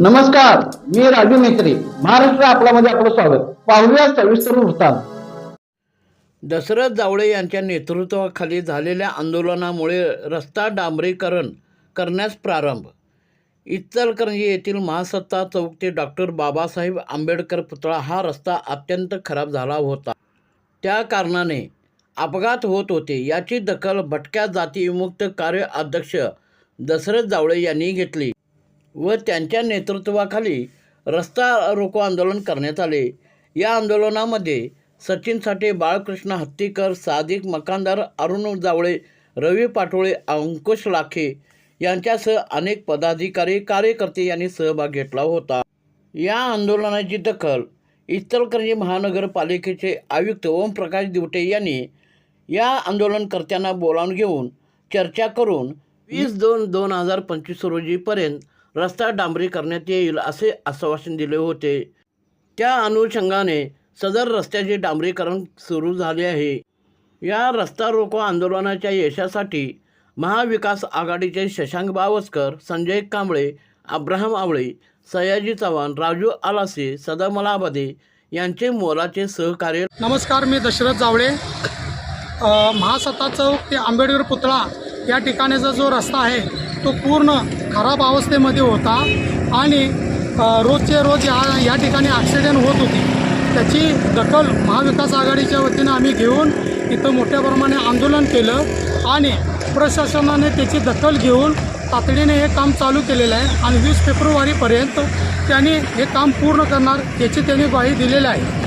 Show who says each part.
Speaker 1: नमस्कार मी राजू मेत्री. महाराष्ट्र आपल्यामध्ये आपलं स्वागत. पाहूया सविस्तर वृत्तांत.
Speaker 2: दशरथ जावळे यांच्या नेतृत्वाखाली झालेल्या आंदोलनामुळे रस्ता डांबरीकरण करण्यास प्रारंभ. इचलकरंजी येथील महासत्ता चौक ते डॉक्टर बाबासाहेब आंबेडकर पुतळा हा रस्ता अत्यंत खराब झाला होता. त्या कारणाने अपघात होत होते. याची दखल भटक्या जातीविमुक्त कार्य अध्यक्ष दशरथ जावळे यांनी घेतली. व त्यांच्या नेतृत्वाखाली रस्ता रोको आंदोलन करण्यात आले. या आंदोलनामध्ये सचिन साठे बाळकृष्ण हत्तीकर सादिक मकानदार अरुण जावळे रवी पाटोळे अंकुश लाखे यांच्यासह अनेक पदाधिकारी कार्यकर्ते यांनी सहभाग घेतला होता. या आंदोलनाची दखल इचलकरंजी महानगरपालिकेचे आयुक्त ओमप्रकाश दिवटे यांनी या आंदोलनकर्त्यांना बोलावून घेऊन चर्चा करून वीस दोन दोन हजार पंचवीस रोजीपर्यंत रस्ता डांबरी करण्यात येईल असे आश्वासन दिले होते. त्या अनुषंगाने सदर रस्त्याचे डांबरीकरण सुरू झाले आहे. या रस्ता रोको आंदोलनाच्या यशासाठी महाविकास आघाडीचे शशांक बावस्कर संजय कांबळे अब्राहम आवळे सयाजी चव्हाण राजू आलासे सदामला आबादे यांचे मोलाचे सहकार्य
Speaker 3: नमस्कार मी दशरथ जावळे. महासत्ता चौक ते आंबेडकर पुतळा या ठिकाणीचा जो रस्ता आहे तो पूर्ण खराब अवस्थेमध्ये होता आणि रोजचे रोज या या ठिकाणी ॲक्सिडेंट होत होती. त्याची दखल महाविकास आघाडीच्या वतीनं आम्ही घेऊन इथं मोठ्या प्रमाणे आंदोलन केलं आणि प्रशासनाने त्याची दखल घेऊन तातडीने हे काम चालू केलेलं आहे आणि वीस फेब्रुवारीपर्यंत त्यांनी हे काम पूर्ण करणार याची त्यांनी ग्वाही दिलेली आहे.